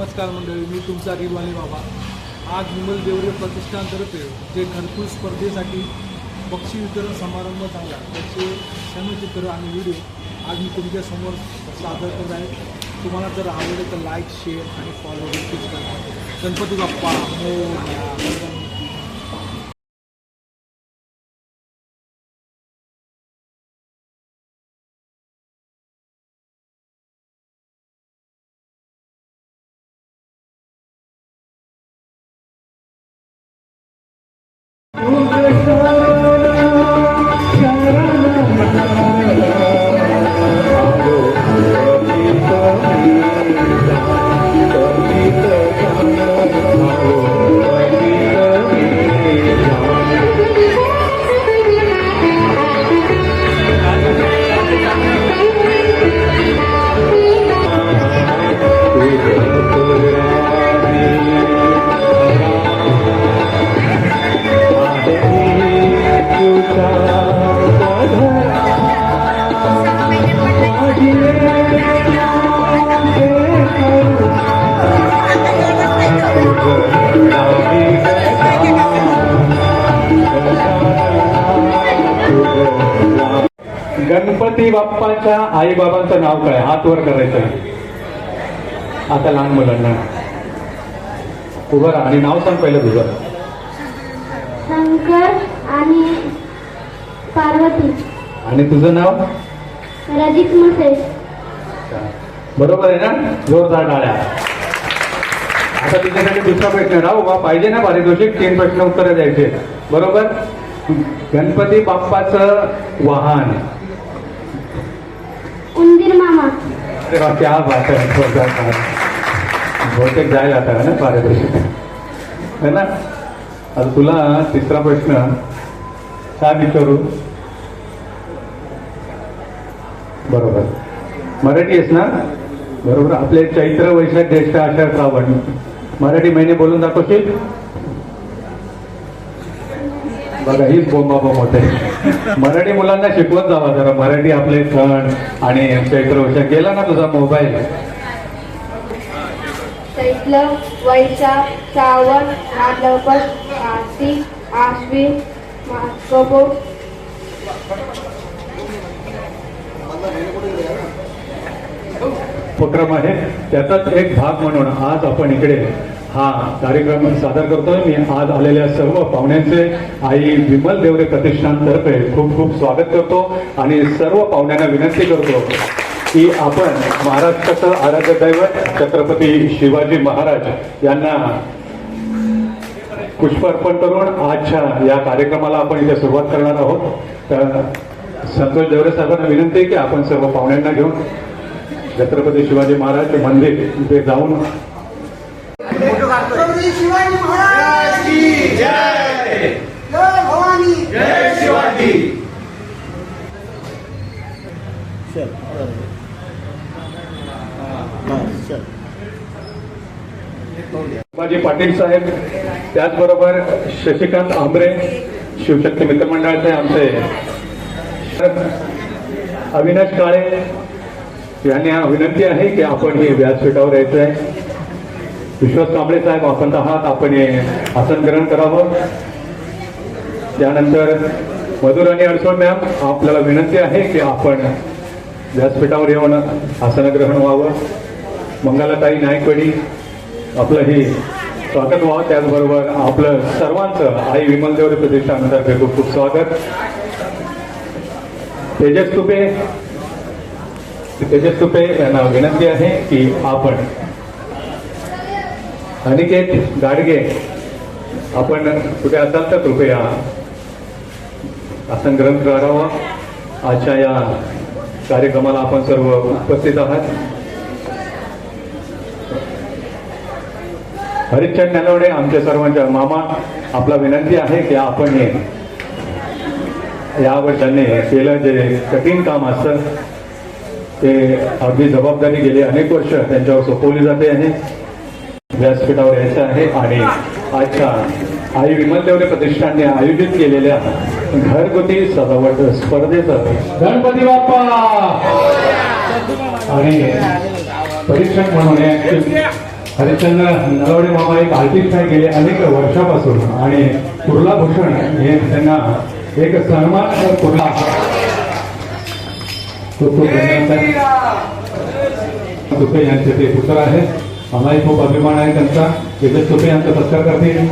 नमस्कार मंडळी मी तुमचा रिवाली बाबा. आज विमल देवरे प्रतिष्ठानतर्फे जे घरकुल स्पर्धेसाठी पक्षी वितरण समारंभ झाला त्याचे क्षणचित्र आणि व्हिडिओ आज मी तुमच्यासमोर सादर करत आहे. तुम्हाला जर आवडेल तर लाईक शेअर आणि फॉलो नक्कीच करा. गणपती बाप्पा मोरया, गणपती बाप्पाच्या आई बाबांचं नाव काय? हात वर करायचं. आता लहान मुलांना. उभं राहा. आणि नाव सांग पहिलं तुझं. शंकर आणि पार्वती. आणि तुझं नाव? रजित मसे. बरोबर आहे ना? जोरदार टाळ्या. आता तुझ्यासाठी दुसरा प्रश्न. राहू बा पाहिजे ना पारितोषिक? तीन प्रश्न उत्तर द्यायचे. बरोबर? गणपती बाप्पाचं वाहन. उंदीर मामा. अरे वा क्या बात है जोरदार टाळ्या. बहुतेक जायला आता ना पारितोषिक. है ना? आता तुला तिसरा प्रश्न. काय विचारू? बरोबर. मराठी आहेस ना? बरोबर. आपले चैत्र वैशाख ज्येष्ठ आषाढ श्रावण. मराठी महिने बोलून दाखवशील? बघा हीच बोंबाबोंब होते मराठी मुलांना शिकवत जावा जरा. मराठी आपले सण आणि चैत्र वैशाख गेला ना तुझा मोबाईल? चैत्र वैशाख श्रावण भाद्रपद कार्तिक आश्विन मार्गशीर्ष उपक्रम आहे. त्याचाच एक भाग म्हणून आज आपण इकडे हा कार्यक्रम सादर करतोय. मी आज आलेल्या सर्व पाहुण्यांचे आई विमल देवरे प्रतिष्ठानतर्फे खूप खूप स्वागत करतो आणि सर्व पाहुण्यांना विनंती करतो की आपण महाराष्ट्राचं आराध्य दैवत छत्रपती शिवाजी महाराज यांना पुष्प अर्पण करून आजच्या या कार्यक्रमाला आपण इथे सुरुवात करणार आहोत. तर संतोष देवरे साहेबांना विनंती आहे की आपण सर्व पाहुण्यांना घेऊन छत्रपती शिवाजी महाराज मंदिर इथे जाऊन शिवाजी महाराज की जय. जय भवानी. जय शिवाजी. शिवाजी पाटील साहेब त्याचबरोबर शशिकांत आंबरे शिवशक्ती मित्रमंडळाचे आमचे. अविनाश काळे यांनी हा विनंती आहे की आपण हे व्यासपीठावर यायचं आहे विश्वास कांबळे साहेब आपण आहात. आपण आसन ग्रहण करावं. त्यानंतर मधुराणी अडसोड मॅम आपल्याला विनंती आहे की आपण व्यासपीठावर येऊन आसन ग्रहण व्हावं. मंगलाताई नायकवडी आपलं हे स्वागत व्हावं त्याचबरोबर आपलं सर्वांचं आई विमल देवरे प्रतिष्ठानतर्फे खूप खूप स्वागत. तेजस तुपे तेजस तुपे यांना विनंती आहे की आपण अनिकेत गाडगे आपण कुठे असाल तर कृपया. आसन ग्रहण करावा आजच्या या कार्यक्रमाला आपण सर्व उपस्थित आहात. हरिश्चंद नलवडे आमच्या सर्वांच्या मामा आपला विनंती आहे की आपण हे यावर त्यांनी केलं जे कठीण काम असतं. ते अगदी जबाबदारी गेली अनेक वर्ष त्यांच्यावर सोपवली जाते आहे व्यासपीठावर यायचं आहे आणि आजच्या आई विमल देवरे प्रतिष्ठानने आयोजित केलेल्या घरगुती सजावट स्पर्धेचं गणपती बाप्पा! आणि परीक्षक म्हणून हे हरिश्चंद्र नरवडे मामा एक आर्टिस्ट आहे गेले अनेक वर्षापासून. आणि कुर्ला भूषण हे त्यांना एक सन्मान कुर्ला खूप खूप धन्यवाद. यांचे ते पुत्र आहेत. आम्हालाही खूप अभिमान आहे. त्यांचा तेजस सुपे यांचा सत्कार करतील.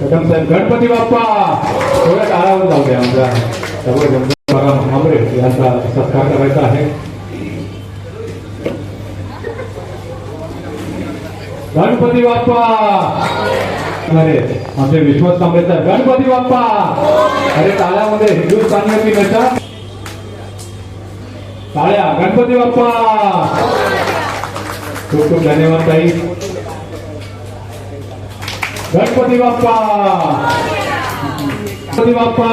कदम साहेब गणपती बाप्पा! थोड्या काळावर जाऊ द्या आमच्या. त्यामुळे गणपती बाप्पा मांबरे यांचा सत्कार करायचा आहे. गणपती बाप्पा! अरे आमचे विश्वास कांबळेचा गणपती बाप्पा! अरे तालामध्ये हिंदुस्थान की नशा टाळ्या गणपती बाप्पा! खूप खूप धन्यवाद ताई. गणपती बाप्पा! गणपती बाप्पा!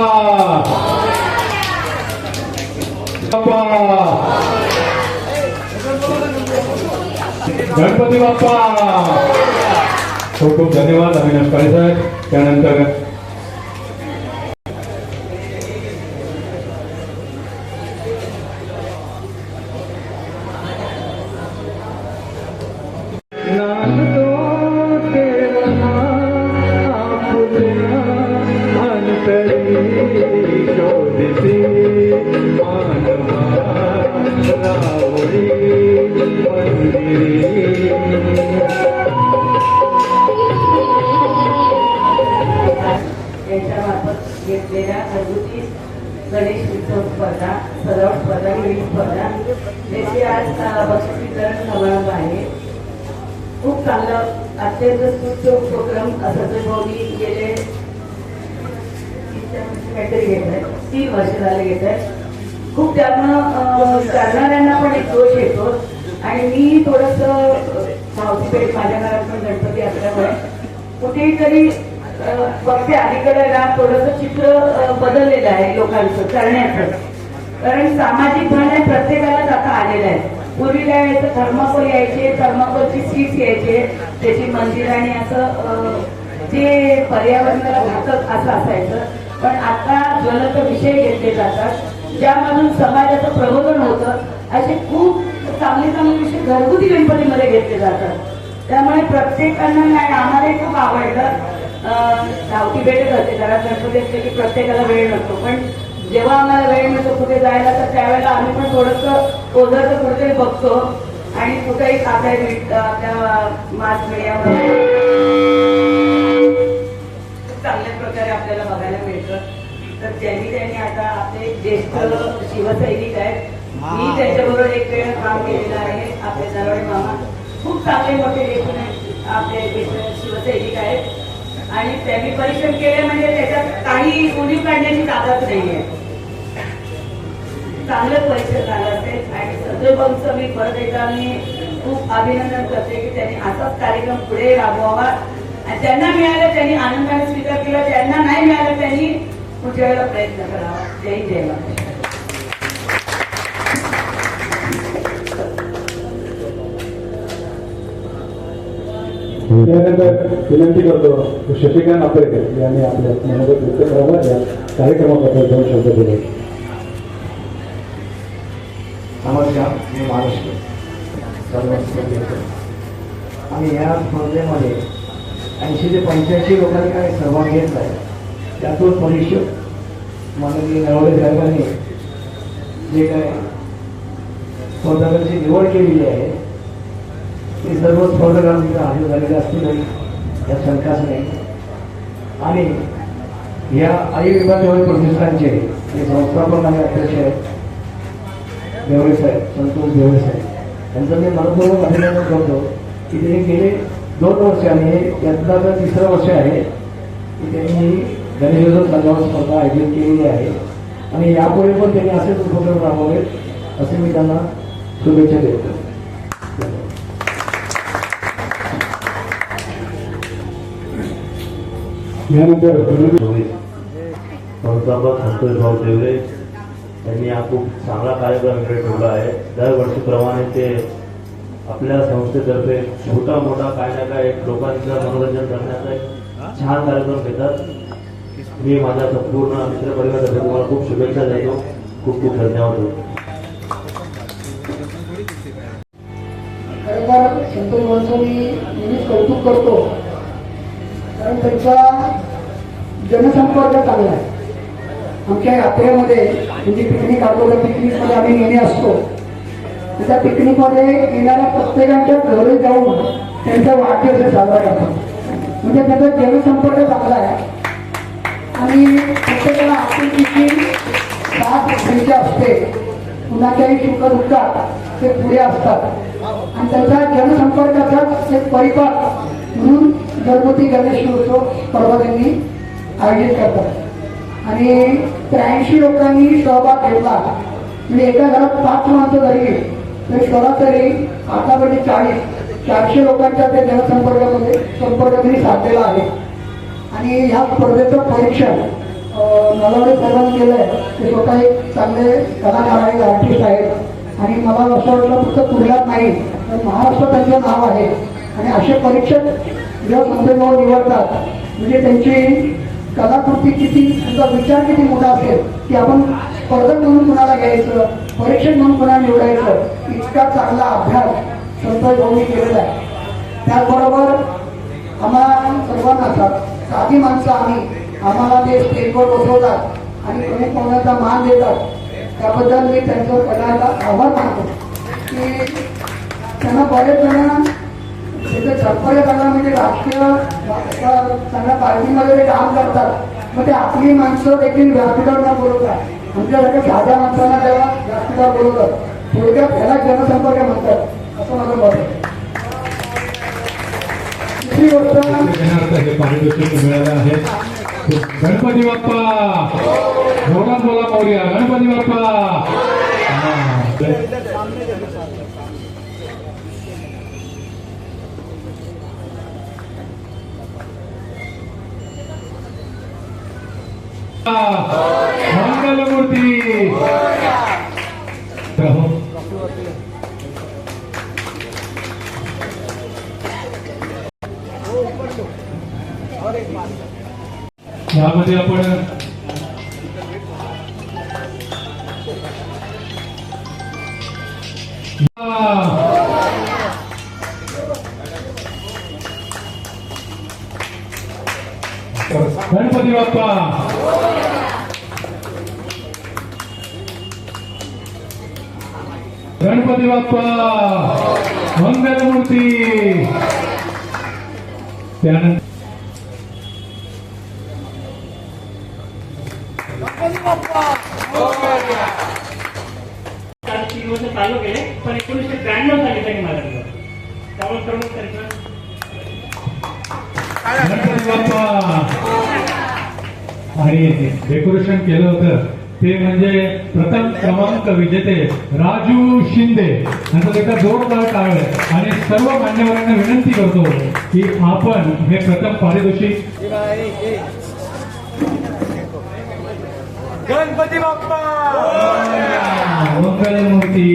बाप्पा! गणपती बाप्पा! खूप खूप धन्यवाद अविनाश काळे साहेब. त्यानंतर यांच्यामार्फत घेतलेल्या घरगुती गणेश उत्सव स्पर्धा सजावट स्पर्धा विविध स्पर्धा याची आज बक्षीस वितरण समारंभ आहे. खूप चांगलं अत्यंत स्तुत्य उपक्रम असं सजय भाऊनी गेले काहीतरी घेत आहे तीन वर्ष झाले घेत आहे खूप त्यामुळं करणाऱ्यांना पण एक दोष येतो. आणि मी थोडस मावशी माझ्या घरात पण गणपती असल्यामुळे कुठेही तरी फक्त अलीकडे ना थोडस चित्र बदललेलं आहे लोकांचं करण्याचं. कारण सामाजिक भान हे प्रत्येकालाच आता आलेलं आहे. पूर्वी काय व्हायचं थर्माकोल यायचे थर्माकोलची सीट्स यायचे त्याची मंदिर आणि असं जे पर्यावरणाला घातक असं असायचं. पण आता ज्वलंत विषय घेतले जातात ज्यामधून समाजाचं प्रबोधन होतं असे खूप चांगले चांगले विषय घरगुती गणपतीमध्ये घेतले जातात. त्यामुळे प्रत्येकांना नाही आम्हालाही खूप आवडलं धावती भेटत असते घरात गणपती असले की प्रत्येकाला वेळ नसतो. पण जेव्हा आम्हाला वेळ मिळतो कुठे जायला तर त्यावेळेला आम्ही पण थोडंसं ओझरचं कुठेतरी बघतो. आणि कुठेही आपल्या मीड- आपल्या मास मीडियामध्ये चांगल्या प्रकारे आपल्याला बघायला मिळतं. तर त्यांनी त्यांनी आता आपले ज्येष्ठ शिवसैनिक आहेत. मी त्यांच्याबरोबर एक वेळ काम केलेलं आहे. आपले नरवडे मामा. खूप चांगले मोठे लेखून आहेत. आपले ज्येष्ठ शिवसैनिक आहेत. आणि त्यांनी परिश्रम केले म्हणजे त्याच्यात काही उणीव काढण्याची ताकद नाहीये. चांगलं परिश्रम झालं असेल आणि संजय भाऊंचं मी परत एकदा मी खूप अभिनंदन करते की त्यांनी असाच कार्यक्रम पुढे राबवावा. आणि ज्यांना मिळालं त्यांनी आनंदाने स्वीकार केला. त्यांना नाही मिळालं त्यांनी पुढच्या वेळेला प्रयत्न करावा. जय जय त्यानंतर विनंती करतो शशिकांत आपेकर यांनी आपल्या मनोगत व्यक्त करावं या कार्यक्रमाबद्दल दोन शब्द दिले. नमस्कार मी महाराष्ट्र. आणि या स्पर्धेमध्ये ऐंशी ते पंच्याऐंशी लोकांनी काय सहभाग घेतला आहे त्यातून परीक्षक माननीय नरवडे साहेबांनी जे काय स्पर्धकांची निवड केलेली आहे ते सर्व स्पर्धकांमध्ये हजर झालेले असतील या शंकाच नाही. आणि या आई विभाग प्रतिष्ठानचे जे संस्थापन आणि अध्यक्ष आहेत. देवळे साहेब संतोष देवळे साहेब. त्यांचं मी मनपूर्वक अभिनंदन करतो की त्यांनी गेले दोन वर्ष आणि हे यंदा तर तिसरं वर्ष आहे की त्यांनी गणेशोत्सव सजावट स्पर्धा आयोजित केलेली आहे. आणि यापुढे पण त्यांनी असेच उपक्रम राबवावेत असे मी त्यांना शुभेच्छा देतो. त्यांनी हा खूप चांगला कार्यक्रम इकडे ठेवला आहे दरवर्षीप्रमाणे ते आपल्या संस्थेतर्फे छोटा मोठा काय ना काय लोकांचं मनोरंजन करण्याचा एक छान कार्यक्रम घेतात मी माझ्या संपूर्ण मित्रपरिवारातर्फे तुम्हाला खूप शुभेच्छा देतो खूप खूप धन्यवाद कौतुक करतो. कारण त्यांचा जनसंपर्क चांगला आहे. आमच्या यात्रेमध्ये म्हणजे पिकनिक काढतो त्या पिकनिकमध्ये आम्ही नेहमी असतो. त्या पिकनिकमध्ये येणाऱ्या प्रत्येकाच्या घरी जाऊन म्हणजे त्यांचा वाढदिवस साजरा करतात म्हणजे त्याचा जनसंपर्क चांगला आहे. आणि प्रत्येकाला आपुलकीची साथ त्यांची असते. कुणाच्याही सुख दुःखात ते पुढे असतात. आणि त्याचा जनसंपर्काचा एक परिपाक म्हणून घरगुती गणेश उत्सव स्पर्धा त्यांनी आयोजित करतात. आणि त्र्याऐंशी लोकांनी सहभाग घेतला. म्हणजे एका घरात पाच माणसं जरी तरी आता आतापर्यंत चाळीस चारशे लोकांच्या त्या जनसंपर्कामध्ये संपर्क त्यांनी साधलेला आहे. आणि ह्या स्पर्धेचं परीक्षण मला नलावडे साहेबांनी केलं आहे ते स्वतः एक चांगले कलाकार आहेत आर्टिस्ट आहेत. आणि मला असं वाटलं फक्त पुण्यात नाही तर महाराष्ट्र त्यांचं नाव आहे. आणि असे परीक्षक जेव्हा संदर्भावर निवडतात. म्हणजे त्यांची कलाकृती किती त्यांचा विचार किती मोठा असेल की आपण स्पर्धक म्हणून कुणाला घ्यायचं परीक्षक म्हणून कुणाला निवडायचं इतका चांगला अभ्यास संतोष भाऊनी केलेला आहे. त्याचबरोबर आम्हाला सर्वांना असतात साधी माणसं आम्ही आम्हाला ते स्टेजवर बसवतात आणि प्रमुख पाहुण्याचा मान देतात. त्याबद्दल मी त्यांचं पहिल्यांदा आभार मानतो. की त्यांना बरेच जण सरपंच झाला म्हणजे राजकीय चांगल्या पार्टीमध्ये ते काम करतात. मग ते आपली माणसं देखील व्यासपीठावर बोलवतात आमच्यासारख्या साध्या माणसांना जेव्हा व्यासपीठावर बोलवतात थोडक्यात त्याला जनसंपर्क म्हणतात. असं माझं मत आहे. आहे. गणपती बाप्पा! जोरात बोला मौर्या. गणपती बाप्पा! हा. मंगलमूर्ती राहो. यामध्ये बाप्पा. मंगलमूर्ती. त्यानंतर तीन वर्ष चालू केले पण एकोणीसशे त्र्याण्णव साली त्यांनी मारलं त्यामुळे प्रमुख त्यांचं आणि डेकोरेशन केलं होतं. ते म्हणजे प्रथम क्रमांक विजेते राजू शिंदे. यांचं देखील जोरदार टाळ आहे. आणि सर्व मान्यवरांना विनंती करतो की आपण हे प्रथम पारितोषिक गणपती बाप्पा! मंगलमूर्ती.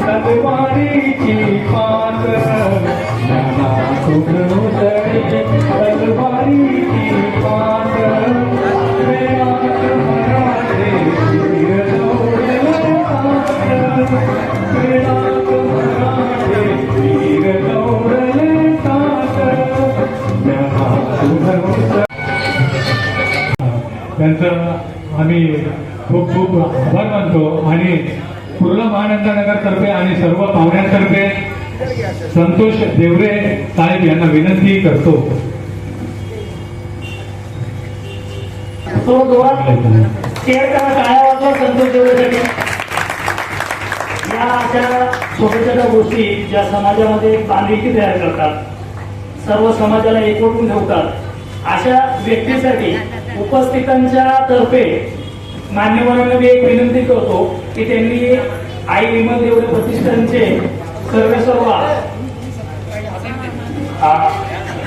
तलवारीची पात नाना तलवारीची सर्व पाहुण्यांतर्फे संतोष देवरे साहेब यांना विनंती करतो. हो, संतोष देवसाठी या अशा छोट्या छोट्या गोष्टी ज्या समाजामध्ये एक बांधिलकी तयार करतात सर्व समाजाला एकवटून ठेवतात अशा व्यक्तीसाठी उपस्थितांच्या तर्फे मान्यवरांना मी एक विनंती करतो की त्यांनी आई विमल देवडे प्रतिष्ठानचे सर्वे सर्वा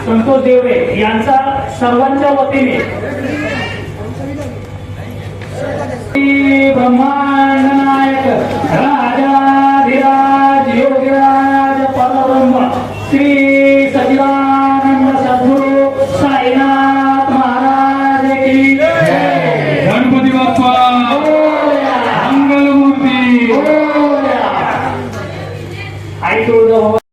संतोष देवडे यांचा सर्वांच्या वतीने. ब्रह्मांड नायक राजाधिराज योगराज परब्रह्म श्री सचिरा